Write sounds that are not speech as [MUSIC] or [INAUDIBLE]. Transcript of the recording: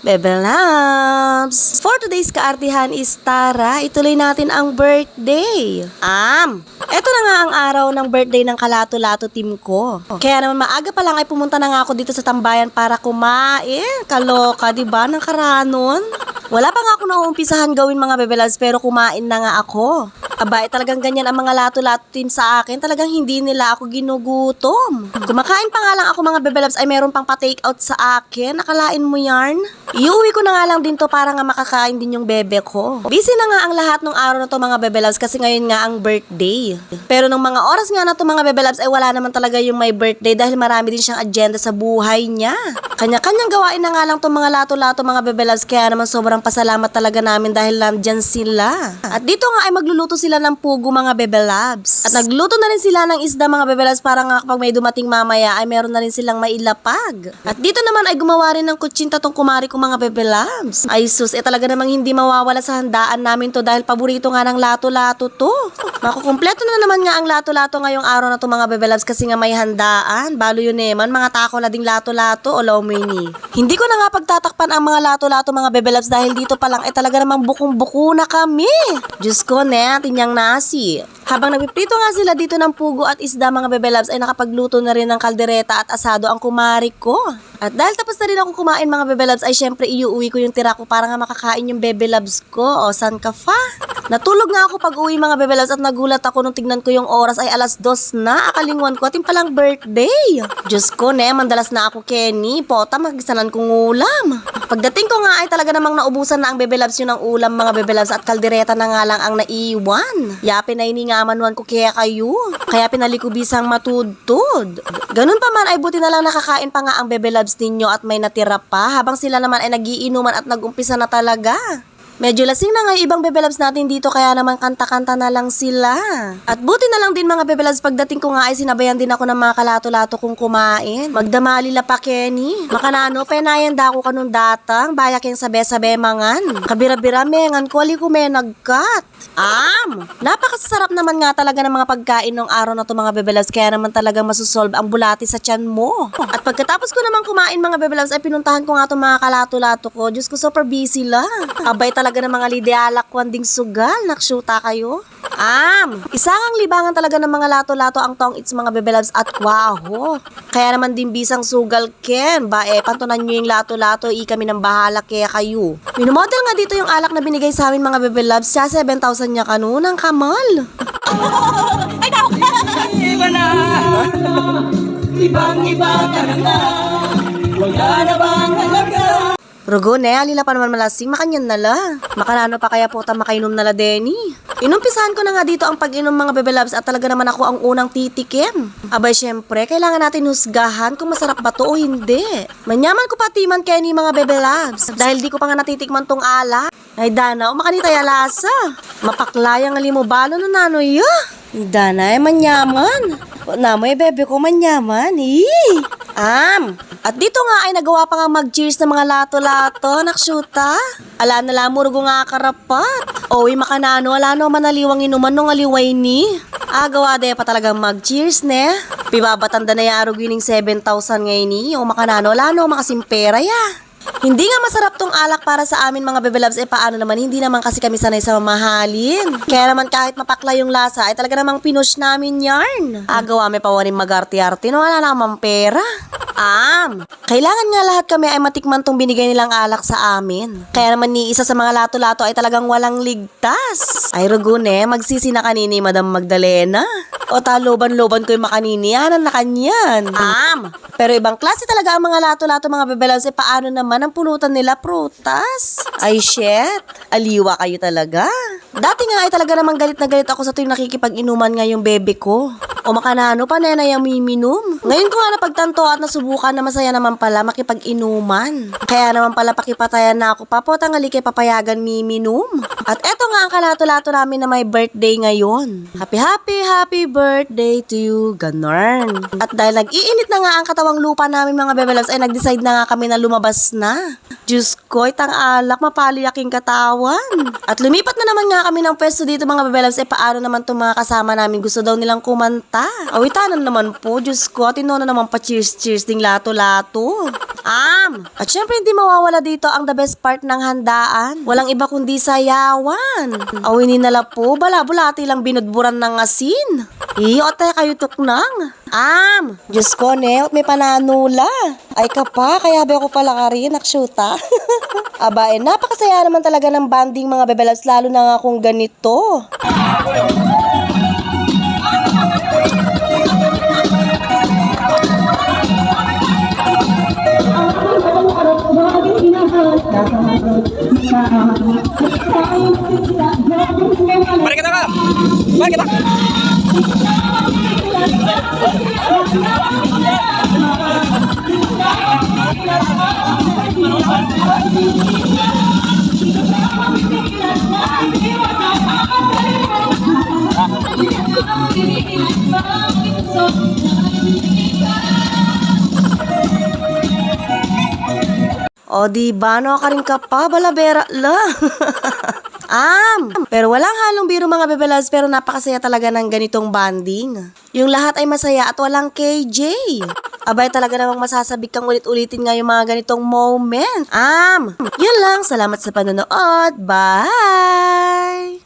Bebe Labs! For today's kaartihan is Tara, ituloy natin ang birthday. Am! Ito na nga ang araw ng birthday ng Kalato-Lato team ko. Kaya naman maaga pa lang ay pumunta na nga ako dito sa tambayan para kumain. Kaloka, di ba? Ng karanon. Wala pa nga ako nauumpisahan gawin mga Bebe Labs pero kumain na nga ako. Aba, eh, talagang ganyan ang mga lato-lato team sa akin. Talagang hindi nila ako ginugutom. Kumakain pa nga lang ako mga bebelabs ay meron pang pa-take out sa akin. Nakalain mo yarn? Iuwi ko na nga lang din to para nga makakain din yung bebe ko. Busy na nga ang lahat ng araw na to mga bebelabs kasi ngayon nga ang birthday. Pero nung mga oras nga na to mga bebelabs ay wala naman talaga yung may birthday dahil marami din siyang agenda sa buhay niya. Kanya-kanyang gawain na nga lang to mga lato-lato mga bebelabs kaya naman sobrang pasalamat talaga namin dahil nandyan sila. At dito nga ay magluluto sila ng pugo mga bebelabs. At nagluto na rin sila ng isda mga bebelabs para nga kapag may dumating mamaya ay meron na rin silang mailapag. At dito naman ay gumawa rin ng kutsinta tong kumari ko mga bebelabs. Ay sus, eh talaga namang hindi mawawala sa handaan namin to dahil paborito nga ng lato-lato to. Makukumpleto na naman nga ang lato-lato ngayong araw na to mga bebelabs kasi nga may handaan. Balo yun eh man, mga tako na ding lato-lato o lawmini. Hindi ko na nga pagtatakpan ang mga lato-lato mga bebelabs dahil dito pa lang eh talaga namang bukong-buko na kami. Diyos ko, ne, tinyang nasi. Habang nagpiprito nga sila dito ng pugo at isda mga bebelabs ay nakapagluto na rin ng kaldereta at asado ang kumari ko. At dahil tapos na rin ako kumain mga bebelabs ay syempre iuwi ko yung tira ko para nga makakain yung bebelabs ko. O, san ka fa? Natulog nga ako pag uwi mga bebelabs at nagulat ako nung tignan ko yung oras ay alas dos na. Akalingwan ko at yung palang birthday. Diyos ko, ne, mandalas na ako, Kenny. Pota, magisanan kong ulam. Pagdating ko nga ay talaga namang naubusan na ang bebelabs yun ng ulam mga bebelabs at kaldereta na nga lang ang naiwan. Yapi na iningamanwan ko kaya kayo. Kaya pinalikubisang matudtod. Ganun pa man ay buti na lang nakakain pa nga ang bebelabs ninyo at may natira pa habang sila naman ay nagiinuman at nagumpisa na talaga. Medyo lasing na nga yung ibang bebelabs natin dito kaya naman kanta-kanta na lang sila. At buti na lang din mga bebelabs pagdating ko nga ay sinabayan din ako ng mga kalato-lato kong kumain. Magdamali la pa Kenny. Makanano, penayan da ako kanong datang, bayak yung sabe-sabe mangan. Kabira-bira mengan ko, ali ko may nagkat. Am! Napakasarap naman nga talaga ng mga pagkain ng araw na to mga bebelabs kaya naman talaga masusolve ang bulati sa tiyan mo. At pagkatapos ko naman kumain mga bebelabs ay pinuntahan ko nga itong mga kalato-lato ko. Diyos ko, super busy lang. Abay talaga ng mga lidealak kwanding sugal. Nakshuta kayo? Am! Isang libangan talaga ng mga lato-lato ang tong its mga bebelabs at kwaho. Kaya naman din bisang sugal ken. Ba eh, pantunan nyo yung lato-lato, i kami ng bahala kaya kayo. Minumodel nga dito yung alak na binigay sa amin mga bebelabs. Siya 7,000 niya kanunang kamal. [LAUGHS] Iba na Ibang iba ka na nga Wala na Rugo, ne, alila pa naman malasing, makanyan na la. Makanano pa kaya po ta makainom na la, Denny. Inumpisahan ko na nga dito ang pag-inom mga bebelabs at talaga naman ako ang unang titikim. Abay, syempre, kailangan natin husgahan kung masarap ba to o hindi. Manyaman ko pati man Kenny mga bebelabs. Dahil di ko pa nga natitikman tong ala. Ay, Dana, umakanita ya lasa. Mapaklayang alimobalo na nanoy ya. Dana, ay manyaman. O, Namoy, bebe ko manyaman. Eh. Am. At dito nga ay nagawa pa nga mag-cheers ng mga lato-lato, naksyuta. Ala na lang, murugo nga karapat. Oy, makanano, ala no, manaliwang inuman nung aliway ni. Agawa de pa talagang mag-cheers, ne? Pibabatanda na yaro gining 7,000 ngayon ni. O makanano, ala no, makasimpera ya. Hindi nga masarap tong alak para sa amin mga bebelabs eh paano naman hindi naman kasi kami sanay sa mamahalin. Kaya naman kahit mapakla yung lasa ay talaga namang pinush namin yarn. Agawa may pawarin mag-arte-arte no wala naman pera. Am, kailangan nga lahat kami ay matikman tong binigay nilang alak sa amin. Kaya naman ni isa sa mga lato-lato ay talagang walang ligtas. Ay rugune, magsisi na kanini Madam Magdalena. O taloban-loban ko yung makanini, yan ang nakanyan. Am, pero ibang klase talaga ang mga lato-lato mga bebelabs eh paano naman ang pulutan nila prutas? Ay shit, aliwa kayo talaga. Dati nga ay talaga namang galit na galit ako sa tuwing nakikipag-inuman nga yung bebe ko. O makanano pa na yung miminom. Ngayon ko nga napagtanto at nasubukan na masaya naman pala makipag-inuman. Kaya naman pala pakipatayan na ako papo tangali kay papayagan miminom. At eto nga ang kalato-lato namin na may birthday ngayon. Happy happy happy birthday to you, Ganorn. At dahil nag-iinit na nga ang katawang lupa namin mga bebelabs ay nag-decide na nga kami na lumabas na. Diyos ko, itang alak, mapali aking katawan. At lumipat na naman nga kami ng pwesto dito mga bebelabs, eh paano naman itong mga kasama namin? Gusto daw nilang kumanta. Ta. Awitanan naman po, Diyos ko, tino na naman pa cheers-cheers ding lato-lato. Am! At syempre hindi mawawala dito ang the best part ng handaan. Walang iba kundi sayawan. Awinin nala po, bala-bulati lang binudburan ng asin. Iyo, tayo kayo tuknang. Am! Diyos ko, Neot, may pananula. Ay ka pa, kaya ba ako pala ka rin, naksyuta. [LAUGHS] Aba, eh, napakasaya naman talaga ng banding mga bebelas, lalo na nga kung ganito. Balik kita ka! Balik kita! O di ba, no ka rin ka pa, balabera la. [LAUGHS] Am! Pero walang halong biro mga bebelas, pero napakasaya talaga ng ganitong banding. Yung lahat ay masaya at walang KJ. Abay talaga namang masasabik kang ulit-ulitin nga yung mga ganitong moment. Am! Yun lang, salamat sa panonood. Bye!